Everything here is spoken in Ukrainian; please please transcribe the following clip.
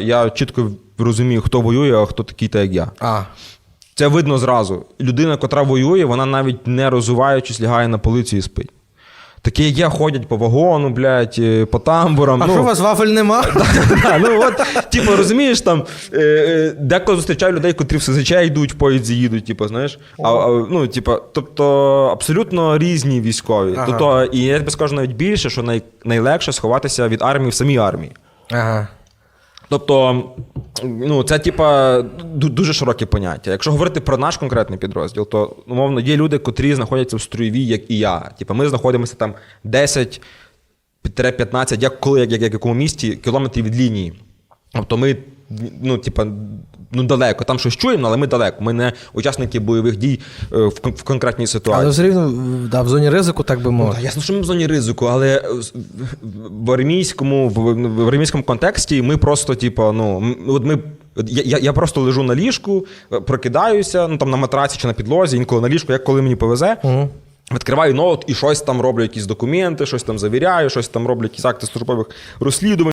Я чітко розумію, хто воює, а хто такий, та як я. А, Це видно зразу. Людина, котра воює, вона навіть не розуваючись, лягає на полицію і спить. Такі, як я, ходять по вагону, блядь, е, по тамбурам. а ну, що у вас вафель нема? Ну от, типу, розумієш, там е, е, деколи зустрічаю людей, котрі в СЗЧ йдуть, в поїзді їдуть, типу, знаєш. А, ну, типу, тобто абсолютно різні військові. Тобто, і я тобі скажу навіть більше, що най, найлегше сховатися від армії в самій армії. Ага. Тобто, ну, це типа дуже широке поняття. Якщо говорити про наш конкретний підрозділ, то умовно є люди, котрі знаходяться в струєві, як і я. Типа, ми знаходимося там 10 15, як коли, як, як, як якому місті, кілометрів від лінії. Тобто ми, ну, типа, ну далеко. Там щось чуємо, але ми далеко. Ми не учасники бойових дій е, в, в конкретній ситуації. Але все рівно в- да, в зоні ризику, так би Ну, мовити. та, ясно, що ми в зоні ризику, але в армійському, в, в армійському контексті ми просто, типу, ну, от ми. Я, я, я просто лежу на ліжку, е, прокидаюся, ну там на матраці чи на підлозі, інколи на ліжку, як коли мені повезе. Угу. Відкриваю ноут і щось там роблю, якісь документи, щось там завіряю, щось там роблю, якісь акти службових розслідувань.